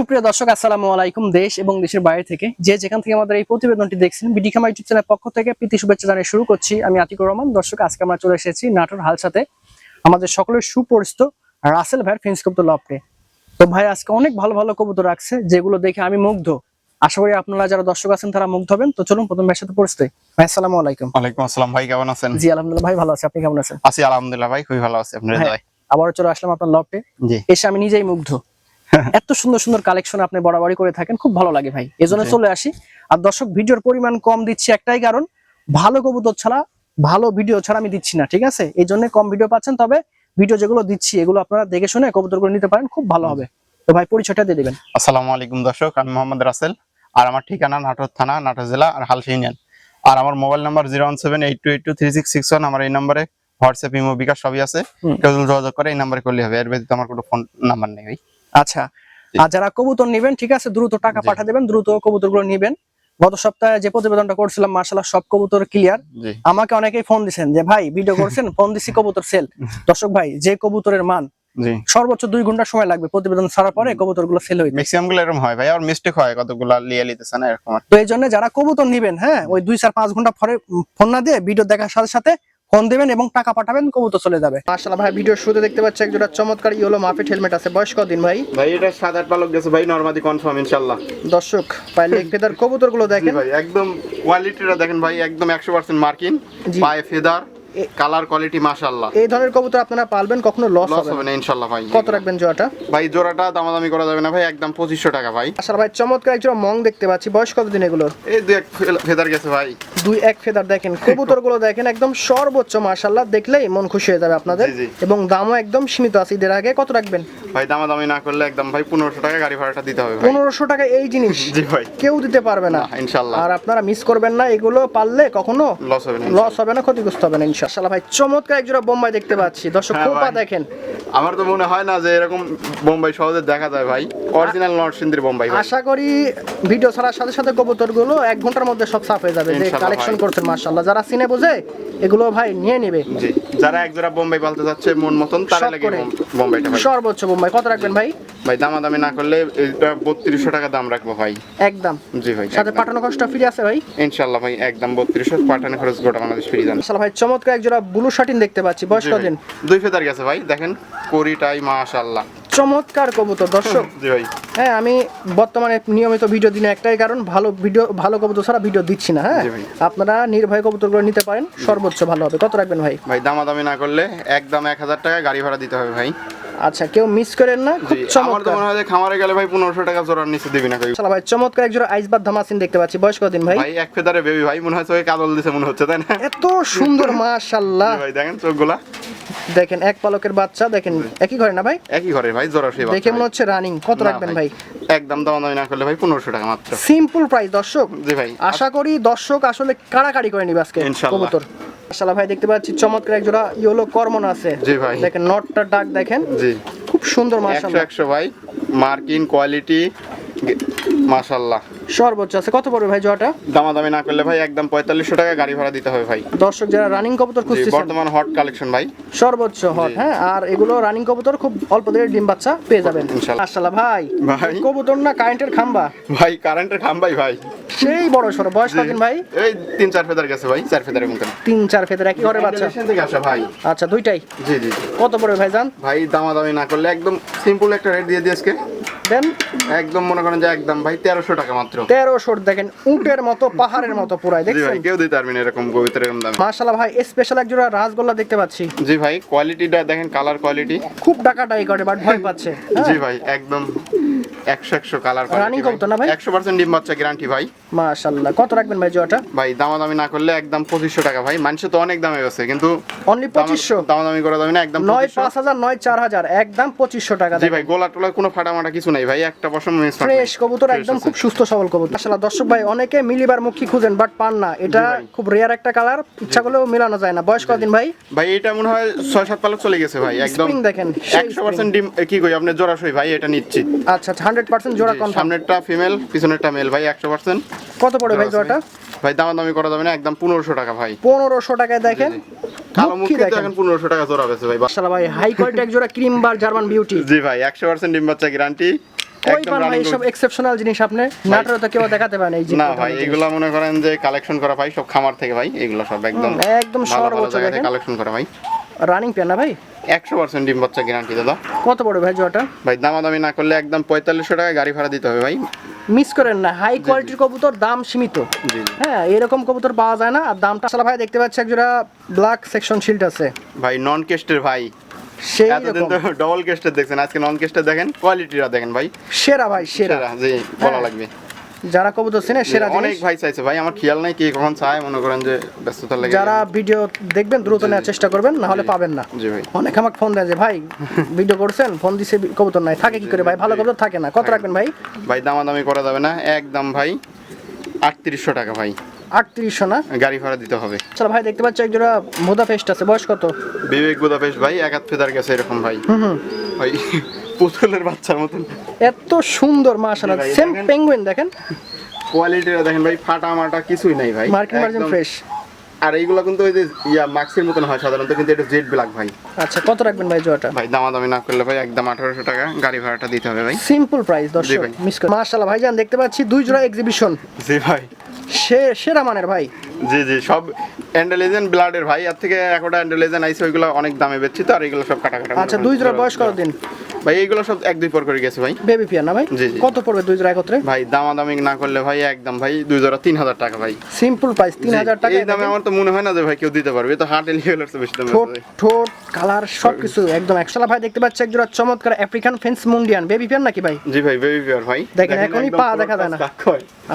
সুপ্রিয় দর্শক আসসালামু আলাইকুম দেশ এবং দেশের বাইরে থেকে। যে যেখান থেকে আমাদের এই প্রতিবেদনটি দেখছেন বিডি খামা ইউটিউব চ্যানেলের পক্ষ থেকে প্রীতি শুভেচ্ছা জানিয়ে শুরু করছি। আমি আতিকুর রহমান দর্শক আজকে আমরা চলে এসেছি নাটোর হালসাতে আমাদের সকলের সুপরিচিত রাসেল ভাইয়ের ফেন্স কবুতর লপটে তো ভাই আজকে অনেক ভালো ভালো কবুতর রাখছে যেগুলো দেখে আমি মুগ্ধ। আশা করি আপনারা যারা দর্শক আছেন তারা মুগ্ধ হবেন। তো চলুন প্রথম ভাইয়ের সাথে পরিচিত হই। ভাই আসসালামু আলাইকুম। ওয়ালাইকুম আসসালাম ভাই কেমন আছেন? জি আলহামদুলিল্লাহ ভাই ভালো আছি। আপনি কেমন আছেন? আছি আলহামদুলিল্লাহ ভাই খুবই ভালো আছি। আপনার হ্যাঁ, আবারও চলে আসলাম আপনার লপটে এসে আমি নিজেই মুগ্ধ। এত সুন্দর সুন্দর কালেকশন আপনি বরাবরই করে থাকেন খুব ভালো লাগে ভাই। এজন্য। চলে আসি। আর দর্শক ভিডিওর পরিমাণ কম দিচ্ছি একটাই কারণ ভালো কবুতর ছাড়া ভালো ভিডিও ছাড়া আমি দিচ্ছি না ঠিক আছে? এই জন্য কম ভিডিও পাচ্ছেন তবে ভিডিও যেগুলো দিচ্ছি এগুলো আপনারা দেখে শুনে কবুতরগুলো নিতে পারেন খুব ভালো হবে। তো ভাই পরিচয়টা দিয়ে দিবেন। আসসালামু আলাইকুম দর্শক আমি মোহাম্মদ রাসেল আর আমার ঠিকানা নাটোর থানা নাটোর জেলা আর হালসা ইউনিয়ন। আর আমার mobile number zero one seven eight two eight two three six six one আমার এই নম্বরে হোয়াটসঅ্যাপ ইমো বিকাশ সবই আছে। কেউ যোগাযোগ করে এই নাম্বারে করলে হবে এর ব্যতীত আমার কোনো ফোন নাম্বার নেই ভাই। আচ্ছা আর যারা কবুতর নেবেন ঠিক আছে দ্রুত টাকা পাঠা দেবেন দ্রুত কবুতরগুলো নেবেন। গত সপ্তাহে যে প্রতিবেদনটা করছিলাম মার্শাল্লাহ সব কবুতর ক্লিয়ার আমাকে অনেকেই ফোন দিছেন যে ভাই ভিডিও করছেন? ফোন দিছি কবুতর সেল দর্শক ভাই যে কবুতরের মান সর্বোচ্চ দুই ঘণ্টা সময় লাগবে প্রতিবেদন ছাড়ার পরে কবুতরগুলো সেল হইতে। ম্যাক্সিমামগুলো এরকম হয় ভাই আর মিস্টেক হয় কতগুলো লিয়ে লিতেছে না এরকম তো এই জন্য যারা কবুতর নিবেন হ্যাঁ ওই দুই চার পাঁচ ঘণ্টা পরে ফোন না দিয়ে ভিডিও দেখার সাথে সাথে ফোন দিবেন এবং টাকা পাঠাবেন কবুতর চলে যাবে। মাশাআল্লাহ ভাই ভিডিও শুরুতে দেখতে পাচ্ছি একজোড়া চমৎকার ইয়েলো মাফিট হেলমেট আছে। বয়স কদিন ভাই? ভাই এটা সাত আট পালক গেছে ভাই নর্মাদি কনফার্ম ইনশাল্লাহ দর্শক পায়ে লেগ ফেদার কবুতরগুলো দেখেন। ভাই একদম কোয়ালিটিটা দেখেন ভাই একদম একশো পার্সেন্ট মার্কিন জি। পায়ে ফেদার কালার কোয়ালিটি মাশাল্লাহ এই ধরনের কবুতর আপনারা পালবেন কখনো লস লস হবে না। ইনশাল্লাহ ভাই কত রাখবেন জোড়াটা? ভাই জোড়াটা দামাদামি করা যাবে না ভাই একদম পঁচিশশো টাকা ভাই। আসলে ভাই চমৎকার একজোড়া মং দেখতে পাচ্ছি। বয়স কতদিন এগুলো? এই দু এক ফেদার গেছে ভাই। দুই এক ফেদার দেখেন কবুতরগুলো দেখেন একদম সর্বোচ্চ মাশাল্লাহ দেখলেই মন খুশি হয়ে যাবে আপনাদের। এবং দামও একদম সীমিত আছে। ঈদের আগে কত রাখবেন? ভাই দামাদামি না করলে একদম ভাই পনেরোশো টাকা গাড়ি ভাড়াটা দিতে হবে পনেরোশো টাকা এই জিনিস জি ভাই। কেউ দিতে পারবে না। ইনশাল্লাহ আর আপনারা মিস করবেন না এগুলো পারলে কখনো লস হবে না লস হবে না ক্ষতিগ্রস্ত হবে না ইনশাআল্লাহ। ভাই চমৎকার একজোড়া বোম্বাই দেখতে পাচ্ছি। দর্শক হ্যাঁ খোপা দেখেন। আমার তো মনে হয় না যে এরকম বোম্বাই সহজে দেখা যায় ভাই। অরিজিনাল নরসিংদীর বোম্বাই আশা করি ভিডিও ছাড়ার সাথে সাথে কবুতরগুলো এক ঘণ্টার মধ্যে সব সাফ হয়ে যাবে। কালেকশন করছেন মাশাআল্লাহ। যারা সিনে বোঝে এগুলো ভাই নিয়ে নেবে। জি যারা এক জোড়া বোম্বাই পালতে যাচ্ছে মন মতন তারা লাগে বোম্বাইটা ভাই। সর্বোচ্চ বোম্বাই। কত রাখবেন ভাই? ভাই দামাদামি না করলে এটা বত্রিশশো টাকা দাম রাখব ভাই। একদম। জি ভাই সাথে। পাঠানো কষ্ট ফ্রি আছে ভাই? ইনশাল্লাহ ভাই একদম বত্রিশশো পাঠানো খরচ গোটা বাংলাদেশ ফ্রি জান। আসলে ভাই চমৎকার এক জোড়া ব্লু শার্টিন দেখতে পাচ্ছি। বয়স ভাই। কদিন দুই ফেদার গেছে ভাই দেখেন কোরিটাই মাশাল্লাহ চমৎকার কবুতর দর্শক। ভাই। হ্যাঁ আমি বর্তমানে নিয়মিত ভিডিও দিনে একটাই কারণ ভালো ভিডিও ভালো কবুতর ছাড়া ভিডিও দিচ্ছি না হ্যাঁ? আপনারা নির্ভয় কবুতরগুলো নিতে পারেন সর্বোচ্চ ভালো হবে। কত রাখবেন ভাই? ভাই দামাদামি না করলে একদম এক হাজার টাকা গাড়ি ভাড়া দিতে হবে ভাই। আচ্ছা কেউ মিস করেন না খুব আমার তো মনে হয় খামারে গেলে ভাই পনেরোশো টাকা জোড়ার নিচে দিবি না কই ভাই চমৎকার একজোড়া আইসবাদ ধামাসিন দেখতে পাচ্ছি। বয়স কদিন ভাই? ভাই এক ফেদারে বেবি ভাই মনে হয় ওই কাজল দিছে মনে হচ্ছে তাই না? এত সুন্দর মাশাল্লাহ। জি ভাই দেখেন চোখগুলা। দেখেন এক পালকের বাচ্চা দেখেন একই ঘরে না ভাই? একই ঘরে ভাই জোড়া সেই দেখে মনে হচ্ছে রানিং কত রাখবেন ভাই একদম দামাদামি না করলে ভাই পনেরোশো টাকা মাত্র। সিম্পল প্রাইস দর্শক। জি ভাই আশা করি দর্শক আসলে কাড়াকাড়ি করে নিবে আজকে ইনশাআল্লাহ। কবুতর। মাশাআল্লাহ ভাই দেখতে পাচ্ছি চমৎকার এক জোড়া ইয়েলো কর্মন আছে। জি ভাই। দেখেন নটটা ডাক দেখেন। জি। খুব সুন্দর মাশাআল্লাহ। একশো ভাই মার্কিন কোয়ালিটি মাশাল্লাহ সর্বোচ্চ আছে। কত পড়বে ভাই জোড়াটা? দামাদামি না করলে ভাই একদম পঁয়তাল্লিশশো টাকা গাড়ি ভাড়া দিতে হবে ভাই। দর্শক যারা রানিং কবুতর জি বর্তমান হট কালেকশন ভাই। সর্বোচ্চ হট হ্যাঁ? আর এগুলো রানিং কবুতর খুব অল্প দিনের ডিম বাচ্চা পেয়ে যাবেন। ইনশাআল্লাহ। মাশাআল্লাহ ভাই। ভাই। কবুতর না কারেন্টের খাম্বা? ভাই কারেন্টের খাম্বাই ভাই। সেই বড় সড়ো বয়স জি। কদিন ভাই? এই তিন চার ফেদার গেছে ভাই চার ফেদারের মতন তিন চার ফেদের একই ঘরে বাচ্চা? থেকে আসা ভাই। আচ্ছা দুইটাই? জি জি কত পড়বে ভাই জান? ভাই দামাদামি না করলে একদম সিম্পল একটা রেট দিয়ে দিয়ে আজকে। দেন একদম মনে করেন যে একদম ভাই তেরোশো টাকা মাত্র। তেরোশো দেখেন উটের মতো পাহাড়ের মতো পুরাই দেখছেন? কেউ দিতে পারবেন এরকম কবিতার এরকম দাম। মাশাল্লাহ ভাই স্পেশাল এক জোড়া রাসগোল্লা দেখতে পাচ্ছি। জি ভাই কোয়ালিটিটা দেখেন কালার কোয়ালিটি খুব টাকাটাই করে বাট ভয় পাচ্ছে? জি ভাই একদম। একশো একশো কালার Running কবুতর না ভাই? একশো পার্সেন্ট ডিম বাচ্চা গ্যারান্টি ভাই। মাশাআল্লাহ কত রাখবেন ভাই জোড়াটা ভাই দামাদামি না করলে একদম পঁচিশশো টাকা ভাই। মানুষ তো অনেক দামে গেছে কিন্তু অনলি পঁচিশশো? দামাদামি করা যাবে না একদম নয় 2500 পাঁচ হাজার নয় চার হাজার একদম পঁচিশশো টাকা জি ভাই গোলা টোলা কোনো ফাটামাটা কিছু নাই ভাই একটা পশম ফ্রেশ কবুতর একদম খুব সুস্থ সবল কবুতর। আসলে দর্শক ভাই অনেকে মিলিবার মুখী খুঁজেন বাট পান না। এটা খুব রেয়ার একটা কালার ইচ্ছা করলেও মেলানো যায় না। বয়স কদিন ভাই? ভাই। এটা মনে হয় ছয় সাত পালক চলে গেছে ভাই একদম দেখেন, সেই একশো পার্সেন্ট ডিম কি কই আপনি জোড়াশই ভাই এটা নিচ্ছি। আচ্ছা হান্ড্রেড পার্সেন্ট জোড়া কনফার্ম সামনেরটা ফিমেল পিছনেরটা মেল ভাই একশো পার্সেন্ট। কত পড়ে ভাই জোড়াটা? ভাই দামাদামি করা যাবে না একদম পনেরোশো টাকা ভাই। পনেরোশো টাকায় দেখেন। কালো মুখ দেখেন। এখন পনেরোশো টাকা জোড়া বেছে ভাই মাশাআল্লাহ ভাই হাই কোয়ালিটি এক জোড়া ক্রিম বার জার্মান বিউটি জি ভাই একশো পার্সেন্ট ডিম বাচ্চা গ্যারান্টি কই একদম পান ভাই running এক্সেপশনাল জিনিস আপনি? নাটোরে তো কেউ দেখাতে পারেন এই না ভাই এগুলো মনে করেন যে কালেকশন করা ভাই সব খামার থেকে ভাই এগুলো সব একদম সর্বোচ্চ। কালেকশন করা ভাই। রানিং পেন না ভাই? একশো পার্সেন্ট ডিম বাচ্চা গ্যারান্টি দাদা। কত পড়বে ভাই জোয়াটা ভাই দামাদামি না করলে একদম পঁয়তাল্লিশশো টাকা গাড়ি ভাড়া দিতে হবে ভাই। মিস করেন না হাই কোয়ালিটির কবুতর দাম সীমিত। হ্যাঁ এরকম কবুতর পাওয়া যায় না। আর দামটা আসলে ভাই দেখতে পাচ্ছি একজোড়া ব্ল্যাক সেকশন শিল্ড আছে। ভাই নন কেস্টের ভাই। সেই এতদিন তো ডবল কেস্টের দেখছেন আজকে নন কেস্টের দেখেন কোয়ালিটিটা দেখেন ভাই। সেরা ভাই সেরা জি বলা লাগবে। যারা কবুতর চেনে সেরা অনেক ভাই চাইছে। ভাই আমার খেয়াল নাই কি কখন চায় মনে করেন যে ব্যস্ততার লেগে যারা ভিডিও দেখবেন দ্রুত নেওয়ার চেষ্টা করবেন না হলে পাবেন না। জি ভাই। অনেক আমাকে ফোন দেয় যে ভাই ভিডিও করছেন ফোন দিছে কবুতর নাই থাকে কি করে ভাই? ভালো কবুতর থাকে না কত রাখবেন ভাই? ভাই দামাদামি করা যাবে না। একদম ভাই আটত্রিশশো টাকা ভাই। আটত্রিশশো না? গাড়ি ভাড়া দিতে হবে। চলো ভাই দেখতে পাচ্ছি একজোড়া মোদা পেস্ট আছে বয়স কত? বিবেক বুদাপেশ ভাই এক হাত ফেদার গেছে এরকম ভাই। হুম। ভাই পুতুলের বাচ্চার মতন। এত সুন্দর মাশাআল্লাহ। ভাই, সেম পেঙ্গুইন দেখেন। কোয়ালিটিটা দেখেন ভাই ফাটা মাটা কিছুই নাই ভাই। মার্কিং মার্জিন ফ্রেশ আর এইগুলো কিন্তু ওই যে ইয়া মাক্সের মতন হয় সাধারণত কিন্তু এটা জেড ব্ল্যাক ভাই। আচ্ছা কত রাখবেন ভাই জোয়াটা ভাই দামাদামি না করলে ভাই একদম আঠারোশো টাকা গাড়ি ভাড়াটা দিতে হবে ভাই। সিম্পল প্রাইস দর্শক মিস করে মাশাআল্লাহ ভাইজান দেখতে পাচ্ছি দুই জোড়া এক্সিবিশন জি ভাই। সে সেরা মানের ভাই। জি জি সব অ্যান্ডেলেজেন ব্লাডের ভাই। আর থেকে একটা অ্যান্ডেলেজেন আইসে ওইগুলো অনেক দামে বেচছি তো আর এগুলো সব কাটা কাটা আচ্ছা দুই জোড়া বয়স কত দিন? ভাই এইগুলো সব এক দুই পর করে গেছে ভাই। বেবি পিয়ার না ভাই। কত পড়বে দুই জোড়া একত্রে? ভাই দামাদামি না করলে ভাই একদম ভাই দুই জোড়া তিন হাজার টাকা ভাই। সিম্পল প্রাইস তিন হাজার টাকা এই দামে আমার তো মনে হয় না যে ভাই কেউ দিতে পারবে। তো বেশি দামে ঠোঁট ঠোঁট কালার সবকিছু একদম একশালা ভাই দেখতে পাচ্ছি একজোড়া চমৎকার আফ্রিকান ফেন্স মুন্ডিয়ান বেবি পিয়ার নাকি ভাই? জি ভাই বেবি পিওর ভাই। দেখেন, এখনই পা দেখা যায় না।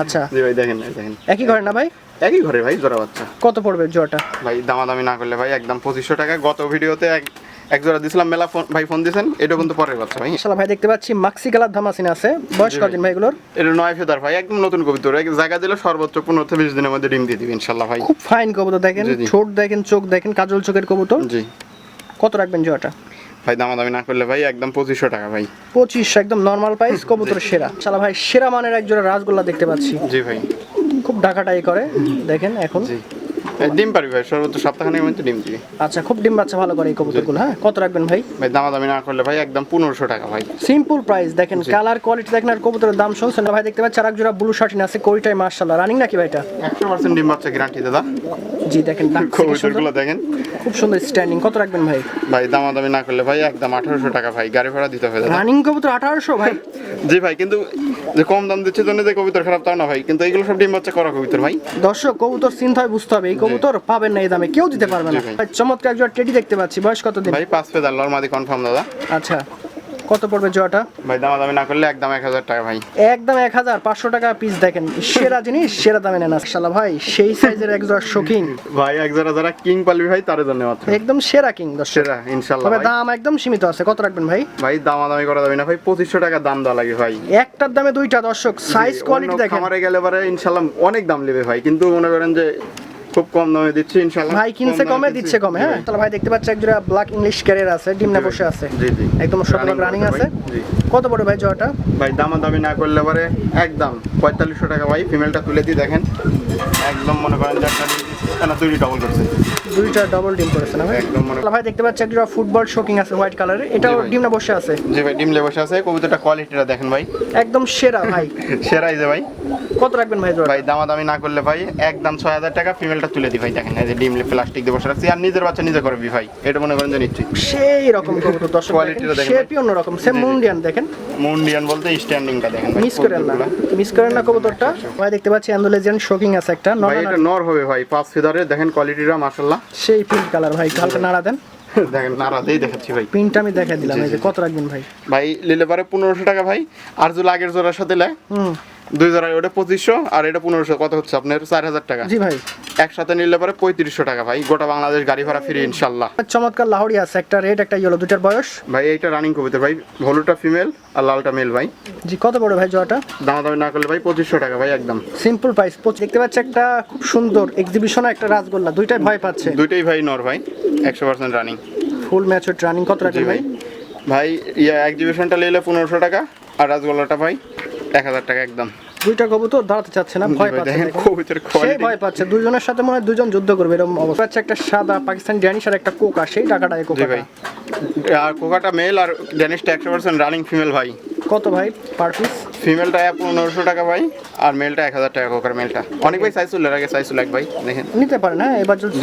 আচ্ছা। জি ভাই দেখেন দেখেন। একই ঘরে না ভাই? একই ঘরে ভাই জোড়া বাচ্চা। কত পড়বে জোড়াটা? ভাই দামাদামি না করলে ভাই একদম পঁচিশশো টাকা। গত ভিডিওতে এক এক জোড়া দিছিলাম মেলা ফোন ভাই ফোন দিয়েছেন এটা কিন্তু পরের বাচ্চা ভাই। শালা ভাই দেখতে পাচ্ছি মাক্সি কালার ধামাসিন আছে বয়স জি কদিন ভাই। এগুলোর এটা নয় ফেদার ভাই একদম নতুন কবিতর। এক জায়গা দিলে সর্বোচ্চ পনেরো থেকে বিশ দিনের মধ্যে ডিম দিয়ে দিবে ইনশাল্লাহ ভাই। খুব ফাইন কবুতর দেখেন। ঠোঁট দেখেন চোখ দেখেন কাজল চোখের কবুতর। জি। কত রাখবেন জোড়াটা? ভাই দামাদামি না করলে ভাই একদম পঁচিশশো টাকা ভাই। পঁচিশ একদম নর্মাল প্রাইস কবুতর সেরা। শালা ভাই সেরা মানের এক জোড়া রাসগোল্লা দেখতে পাচ্ছি। জি ভাই। খুব ডাকাটাই করে দেখেন এখন। জি। ডিম পারি ভাই সর্বোচ্চ সপ্তাহখানেক মধ্যে ডিম দিই। আচ্ছা খুব ডিম বাচ্চা ভালো করে এই কবুতরগুলো হ্যাঁ? কত রাখবেন ভাই? ভাই দামাদামি না করলে ভাই একদম পনেরোশো টাকা ভাই। সিম্পল প্রাইস দেখেন কালার কোয়ালিটি দেখেন আর কবুতরের দাম শুনছেন না ভাই দেখতে পাচ্ছেন আর এক জোড়া ব্লু শার্টিন আছে কোরিটাই মার্শাল্লাহ রানিং নাকি ভাইটা একশো পার্সেন্ট ডিম বাচ্চা গ্যারান্টি দাদা। জি দেখেন। কবিতরগুলো দেখেন। খুব সুন্দর স্ট্যান্ডিং কত রাখবেন ভাই? ভাই দামাদামি না করলে ভাই একদম আঠারোশো টাকা ভাই গাড়ি ভাড়া দিতে হবে রানিং কবুতর আঠারোশো ভাই? জি ভাই কিন্তু যে কম দাম দিচ্ছে জন্য যে কবিতর খারাপ তাও না ভাই কিন্তু এইগুলো সব ডিম বাচ্চা করা কবিতর ভাই। দর্শক কবুতর চিন্তা হয় বুঝতে হবে এই কবুতর পাবেন না এই দামে কেউ দিতে পারবে না। ভাই। চমৎকার একজন টেডি দেখতে পাচ্ছি বয়স কত দিন ভাই পাঁচ পেদার লরমাদি কনফার্ম দাদা। আচ্ছা। কত পড়বে জোয়াটা ভাই দাম দামাদামি না করলে একদম এক হাজার টাকা ভাই। একদম এক হাজার পাঁচশো টাকা পিস দেখেন। সেরা জিনিস সেরা দামে নেন শালা ভাই সেই সাইজের এক জোড়া শৌখিন। ভাই এক যারা যারা কিং পালবি ভাই তার জন্য মাত্র। একদম সেরা কিং দর্শক। সেরা ইনশাল্লাহ তবে দাম একদম সীমিত আছে। কত রাখবেন ভাই? ভাই দাম দামাদামি করা যাবে না ভাই পঁচিশশো টাকা দাম দেওয়া লাগে ভাই। একটার দামে দুইটা দর্শক। সাইজ কোয়ালিটি দেখেন। খামারে গেলে পরে ইনশাল্লাহ অনেক দাম নেবে ভাই কিন্তু মনে করেন যে খুব কম দামে দিচ্ছে ইনশাল্লাহ ভাই কিনছে কমে দিচ্ছে। কমে হ্যাঁ? তাহলে ভাই দেখতে পাচ্ছি একজোড়া ব্ল্যাক ইংলিশ ক্যারিয়ার আছে ডিমনা বসে আছে। জি জি। একদম শতভাগ রানিং আছে। কত পড়ে ভাই জোয়াটা ভাই দামা দামি না করলে পরে একদম পঁয়তাল্লিশশো টাকা ভাই ফিমেলটা তুলে দিয়ে দেখেন। একদম মনে করেন যে না দুইটি ডবল করছে। দুইটা ডবল ডিম করেছে না ভাই? একদম মনে ভাই দেখতে পাচ্ছি একজোড়া ফুটবল শোকিং আছে হোয়াইট কালারের এটাও। ডিমনা বসে আছে? জি ভাই ডিম লেবসে আছে কবিতাটা কোয়ালিটিটা দেখেন ভাই। একদম সেরা ভাই। সেরাই যে ভাই। কত রাখবেন ভাই জোড়া ভাই দামা দামি না করলে ভাই একদম ছয় হাজার টাকা ফিমেলটা তুলে দিই ভাই দেখেন এই যে ডিম প্লাস্টিক দিয়ে বসে রাখছি আর নিজের বাচ্চা নিজে করবি ভাই এটা মনে করেন যে নিচ্ছি সেই রকম কবুতর দর্শক Quality টা দেখেন। শেপই অন্যরকম সেম। মুন্ডিয়ান দেখেন। মুন্ডিয়ান বলতে স্ট্যান্ডিংটা দেখেন মিস করেন না। মিস করেন না কবুতরটা। ভাই দেখতে পাচ্ছি অ্যান্ডোলেজিয়ান শোকিং আছে একটা ভাই এটা নর হবে ভাই পাঁচ ফেদারের দেখেন কোয়ালিটিটা মাশাল্লাহ সেই পিঙ্ক কালার ভাই হালকা নাড়া দেন। দেখেন নারা দিয়ে দেখাচ্ছি ভাই। পিনটা আমি দেখাই দিলাম এই যে কত রাখবেন ভাই। ভাই নিলে পারে পনেরোশো টাকা ভাই। আর যদি আগের জোড়ার সাথে লেয় হুম। দুই জোড়া ওটা পঁচিশশো আর এটা পনেরোশো। কত হচ্ছে আপনার? চার হাজার টাকা। জি ভাই। একসাথে নিলে পরে পঁয়ত্রিশশো টাকা ভাই। গোটা বাংলাদেশ গাড়ি ভাড়া ফ্রি ইনশাল্লাহ। চমৎকার লাহোরি আছে একটা রেড একটা ইয়েলো দুটার বয়স। ভাই এইটা রানিং কবিতা ভাই। হলুদটা ফিমেল আর লালটা মেল ভাই। জি কত বড় ভাই জোয়াটা দামাদামি না করলে ভাই পঁচিশশো টাকা ভাই একদম। সিম্পল প্রাইস দেখতে পাচ্ছি একটা খুব সুন্দর এক্সিবিশন একটা রাসগোল্লা দুইটাই ভয় পাচ্ছে। দুইটাই ভাই নর ভাই একশো percent running full mature running কত ভাই? ভাই। ভাই ইয়া এক্সিবিশনটা নিলে পনেরোশো টাকা আর রাসগোল্লাটা ভাই এক হাজার টাকা একদম। দুইটা কবুতর দাঁড়াতে চাচ্ছে না ভয় পাচ্ছে। কবিতার ভয় পাচ্ছে দুজনের সাথে মনে হয় দুজন যুদ্ধ করবে এরকম অবস্থা। পাচ্ছে একটা সাদা পাকিস্তানি ড্যানিশ আর একটা কোকা সেই টাকাটা এই ভাই। আর কোকাটা মেল আর ড্যানিশটা একশো পার্সেন্ট রানিং ফিমেল ভাই। কত ভাই পার পিস ফিমেলটা পনেরোশো টাকা ভাই আর মেলটা এক হাজার টাকা করে মেলটা অনেক ভাই সাইজ চলে আগে সাইজ চলে এক ভাই দেখেন। নিতে পারেন হ্যাঁ এবার যদি